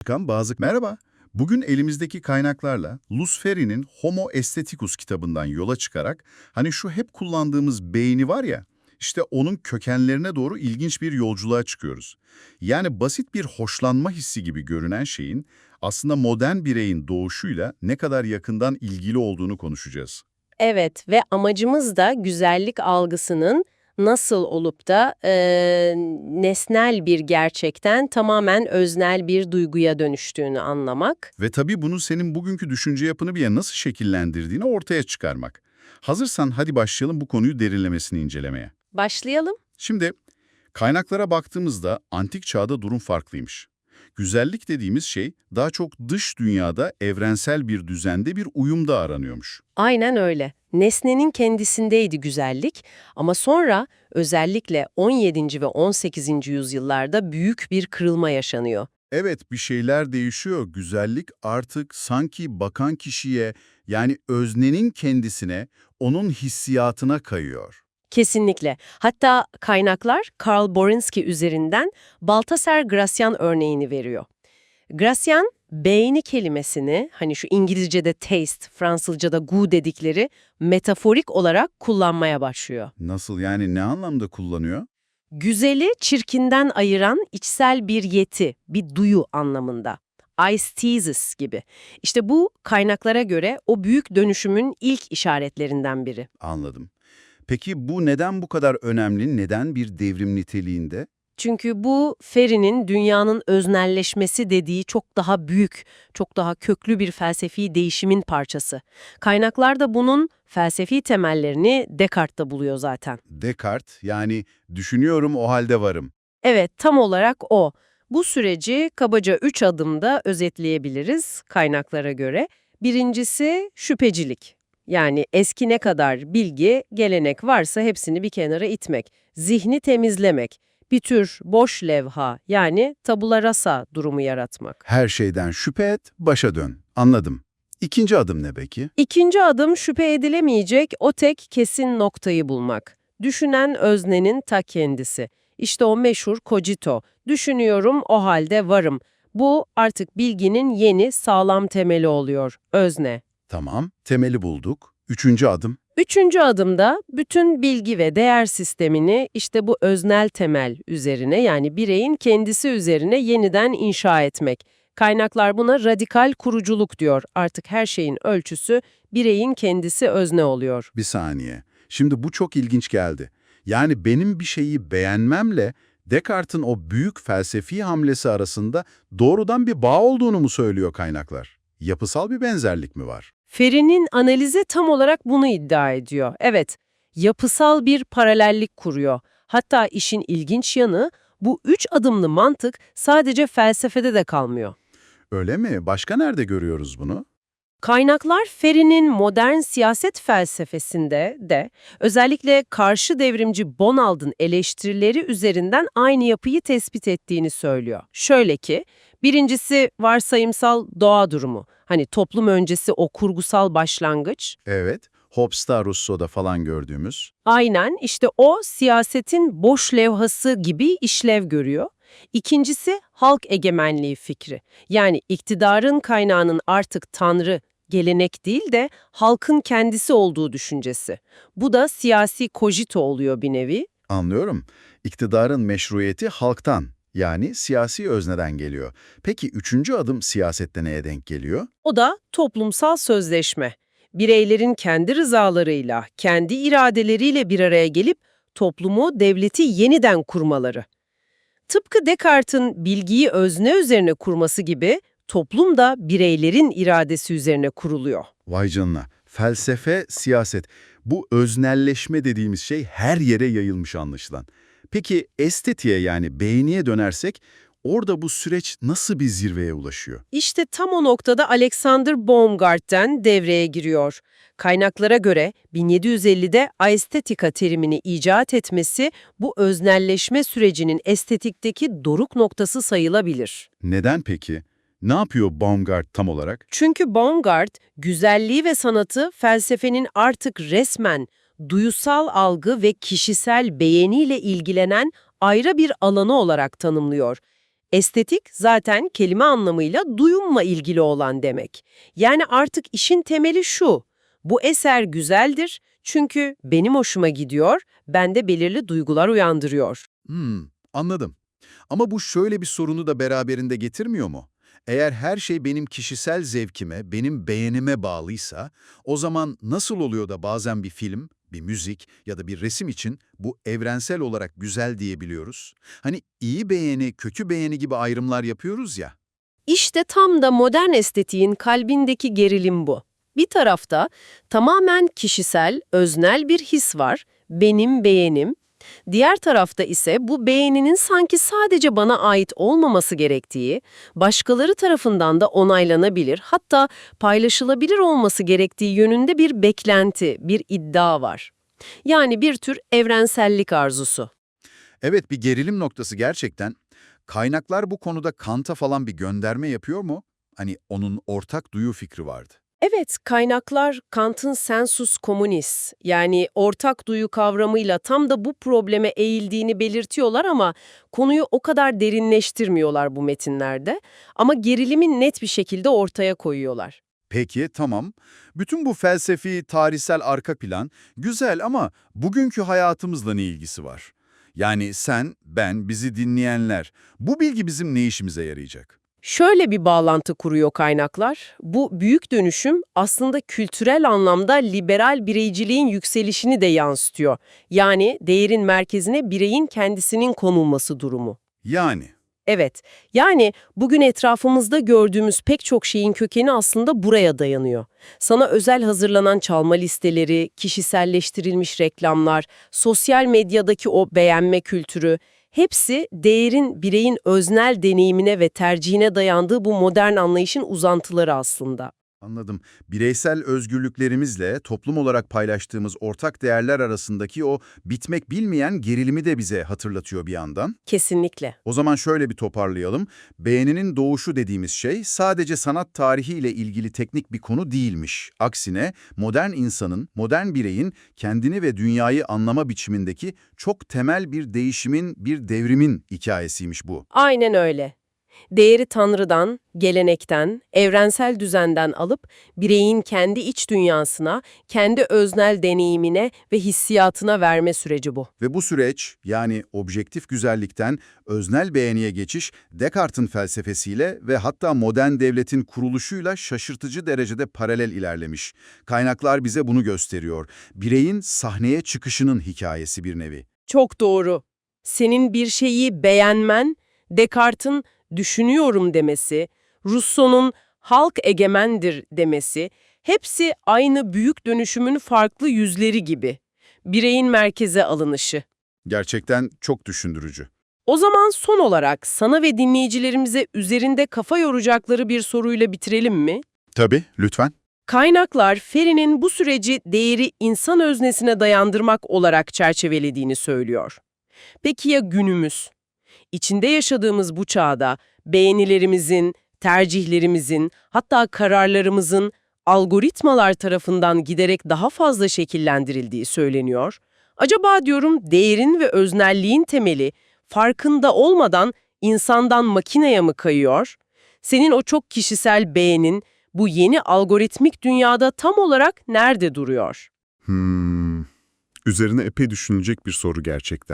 çıkan bazı... Merhaba, bugün elimizdeki kaynaklarla Luz Ferry'nin Homo Aestheticus kitabından yola çıkarak hani şu hep kullandığımız beyni var ya, işte onun kökenlerine doğru ilginç bir yolculuğa çıkıyoruz. Yani basit bir hoşlanma hissi gibi görünen şeyin aslında modern bireyin doğuşuyla ne kadar yakından ilgili olduğunu konuşacağız. Evet ve amacımız da güzellik algısının nasıl olup da eee, nesnel bir gerçekten tamamen öznel bir duyguya dönüştüğünü anlamak. Ve tabii bunu senin bugünkü düşünce yapını bir nasıl şekillendirdiğini ortaya çıkarmak. Hazırsan hadi başlayalım bu konuyu derinlemesine incelemeye. Başlayalım. Şimdi kaynaklara baktığımızda antik çağda durum farklıymış. Güzellik dediğimiz şey daha çok dış dünyada evrensel bir düzende bir uyumda aranıyormuş. Aynen öyle. Nesnenin kendisindeydi güzellik ama sonra özellikle 17. ve 18. yüzyıllarda büyük bir kırılma yaşanıyor. Evet bir şeyler değişiyor. Güzellik artık sanki bakan kişiye yani öznenin kendisine, onun hissiyatına kayıyor. Kesinlikle. Hatta kaynaklar Karl Borinski üzerinden Baltasar Gracian örneğini veriyor. Gracian, beğeni kelimesini, hani şu İngilizce'de taste, Fransızca'da goût dedikleri metaforik olarak kullanmaya başlıyor. Nasıl yani ne anlamda kullanıyor? Güzeli çirkinden ayıran içsel bir yeti, bir duyu anlamında. Aesthesis gibi. İşte bu kaynaklara göre o büyük dönüşümün ilk işaretlerinden biri. Anladım. Peki bu neden bu kadar önemli? Neden bir devrim niteliğinde? Çünkü bu Ferry'nin dünyanın öznelleşmesi dediği çok daha büyük, çok daha köklü bir felsefi değişimin parçası. Kaynaklar da bunun felsefi temellerini Descartes'ta buluyor zaten. Descartes yani düşünüyorum o halde varım. Evet, tam olarak o. Bu süreci kabaca üç adımda özetleyebiliriz kaynaklara göre. Birincisi şüphecilik. Yani eski ne kadar bilgi, gelenek varsa hepsini bir kenara itmek. Zihni temizlemek. Bir tür boş levha yani tabula rasa durumu yaratmak. Her şeyden şüphe et, başa dön. Anladım. İkinci adım ne peki? İkinci adım şüphe edilemeyecek o tek kesin noktayı bulmak. Düşünen öznenin ta kendisi. İşte o meşhur cogito. Düşünüyorum o halde varım. Bu artık bilginin yeni sağlam temeli oluyor. Özne. Tamam, temeli bulduk. Üçüncü adım. Üçüncü adımda bütün bilgi ve değer sistemini işte bu öznel temel üzerine yani bireyin kendisi üzerine yeniden inşa etmek. Kaynaklar buna radikal kuruculuk diyor. Artık her şeyin ölçüsü bireyin kendisi özne oluyor. Bir saniye. Şimdi bu çok ilginç geldi. Yani benim bir şeyi beğenmemle Descartes'in o büyük felsefi hamlesi arasında doğrudan bir bağ olduğunu mu söylüyor kaynaklar? Yapısal bir benzerlik mi var? Ferry'nin analizi tam olarak bunu iddia ediyor. Evet, yapısal bir paralellik kuruyor. Hatta işin ilginç yanı bu üç adımlı mantık sadece felsefede de kalmıyor. Öyle mi? Başka nerede görüyoruz bunu? Kaynaklar Ferry'nin modern siyaset felsefesinde de özellikle karşı devrimci Bonald'ın eleştirileri üzerinden aynı yapıyı tespit ettiğini söylüyor. Şöyle ki, birincisi varsayımsal doğa durumu. Hani toplum öncesi o kurgusal başlangıç. Evet, Hobbes'ta, Rousseau'da falan gördüğümüz. Aynen işte o siyasetin boş levhası gibi işlev görüyor. İkincisi halk egemenliği fikri. Yani iktidarın kaynağının artık tanrı, gelenek değil de halkın kendisi olduğu düşüncesi. Bu da siyasi kojito oluyor bir nevi. Anlıyorum. İktidarın meşruiyeti halktan, yani siyasi özneden geliyor. Peki üçüncü adım siyasette neye denk geliyor? O da toplumsal sözleşme. Bireylerin kendi rızalarıyla, kendi iradeleriyle bir araya gelip toplumu, devleti yeniden kurmaları. Tıpkı Descartes'in bilgiyi özne üzerine kurması gibi toplum da bireylerin iradesi üzerine kuruluyor. Vay canına. Felsefe, siyaset. Bu öznelleşme dediğimiz şey her yere yayılmış anlaşılan. Peki estetiğe yani beğeniye dönersek orada bu süreç nasıl bir zirveye ulaşıyor? İşte tam o noktada Alexander Baumgart'ten devreye giriyor. Kaynaklara göre 1750'de aestetika terimini icat etmesi bu öznelleşme sürecinin estetikteki doruk noktası sayılabilir. Neden peki? Ne yapıyor Baumgart tam olarak? Çünkü Baumgart, güzelliği ve sanatı felsefenin artık resmen duyusal algı ve kişisel beğeniyle ilgilenen ayrı bir alanı olarak tanımlıyor. Estetik zaten kelime anlamıyla duyumla ilgili olan demek. Yani artık işin temeli şu. Bu eser güzeldir çünkü benim hoşuma gidiyor, bende belirli duygular uyandırıyor. Hmm, anladım. Ama bu şöyle bir sorunu da beraberinde getirmiyor mu? Eğer her şey benim kişisel zevkime, benim beğenime bağlıysa, o zaman nasıl oluyor da bazen bir film, bir müzik ya da bir resim için bu evrensel olarak güzel diyebiliyoruz? Hani iyi beğeni, kötü beğeni gibi ayrımlar yapıyoruz ya. İşte tam da modern estetiğin kalbindeki gerilim bu. Bir tarafta tamamen kişisel, öznel bir his var, benim beğenim. Diğer tarafta ise bu beğeninin sanki sadece bana ait olmaması gerektiği, başkaları tarafından da onaylanabilir, hatta paylaşılabilir olması gerektiği yönünde bir beklenti, bir iddia var. Yani bir tür evrensellik arzusu. Evet bir gerilim noktası gerçekten. Kaynaklar bu konuda Kant'a falan bir gönderme yapıyor mu? Hani onun ortak duyu fikri vardı. Evet, kaynaklar Kant'ın sensus communis yani ortak duyu kavramıyla tam da bu probleme eğildiğini belirtiyorlar ama konuyu o kadar derinleştirmiyorlar bu metinlerde. Ama gerilimi net bir şekilde ortaya koyuyorlar. Peki, tamam. Bütün bu felsefi, tarihsel arka plan güzel ama bugünkü hayatımızla ne ilgisi var? Yani sen, ben, bizi dinleyenler, bu bilgi bizim ne işimize yarayacak? Şöyle bir bağlantı kuruyor kaynaklar. Bu büyük dönüşüm aslında kültürel anlamda liberal bireyciliğin yükselişini de yansıtıyor. Yani değerin merkezine bireyin kendisinin konulması durumu. Yani, Evet, yani bugün etrafımızda gördüğümüz pek çok şeyin kökeni aslında buraya dayanıyor. Sana özel hazırlanan çalma listeleri, kişiselleştirilmiş reklamlar, sosyal medyadaki o beğenme kültürü, hepsi değerin bireyin öznel deneyimine ve tercihine dayandığı bu modern anlayışın uzantıları aslında. Anladım. Bireysel özgürlüklerimizle toplum olarak paylaştığımız ortak değerler arasındaki o bitmek bilmeyen gerilimi de bize hatırlatıyor bir yandan. Kesinlikle. O zaman şöyle bir toparlayalım. Beğeninin doğuşu dediğimiz şey sadece sanat tarihiyle ilgili teknik bir konu değilmiş. Aksine modern insanın, modern bireyin kendini ve dünyayı anlama biçimindeki çok temel bir değişimin, bir devrimin hikayesiymiş bu. Aynen öyle. Değeri Tanrı'dan, gelenekten, evrensel düzenden alıp bireyin kendi iç dünyasına, kendi öznel deneyimine ve hissiyatına verme süreci bu. Ve bu süreç, yani objektif güzellikten öznel beğeniye geçiş, Descartes'in felsefesiyle ve hatta modern devletin kuruluşuyla şaşırtıcı derecede paralel ilerlemiş. Kaynaklar bize bunu gösteriyor. Bireyin sahneye çıkışının hikayesi bir nevi. Çok doğru. Senin bir şeyi beğenmen, Descartes'in düşünüyorum demesi, Rousseau'nun halk egemendir demesi, hepsi aynı büyük dönüşümün farklı yüzleri gibi. Bireyin merkeze alınışı. Gerçekten çok düşündürücü. O zaman son olarak sana ve dinleyicilerimize üzerinde kafa yoracakları bir soruyla bitirelim mi? Tabii, lütfen. Kaynaklar Ferry'nin bu süreci değeri insan öznesine dayandırmak olarak çerçevelediğini söylüyor. Peki ya günümüz? İçinde yaşadığımız bu çağda beğenilerimizin, tercihlerimizin, hatta kararlarımızın algoritmalar tarafından giderek daha fazla şekillendirildiği söyleniyor. Acaba diyorum değerin ve öznelliğin temeli farkında olmadan insandan makineye mi kayıyor? Senin o çok kişisel beğenin bu yeni algoritmik dünyada tam olarak nerede duruyor? Hmm, üzerine epey düşünülecek bir soru gerçekten.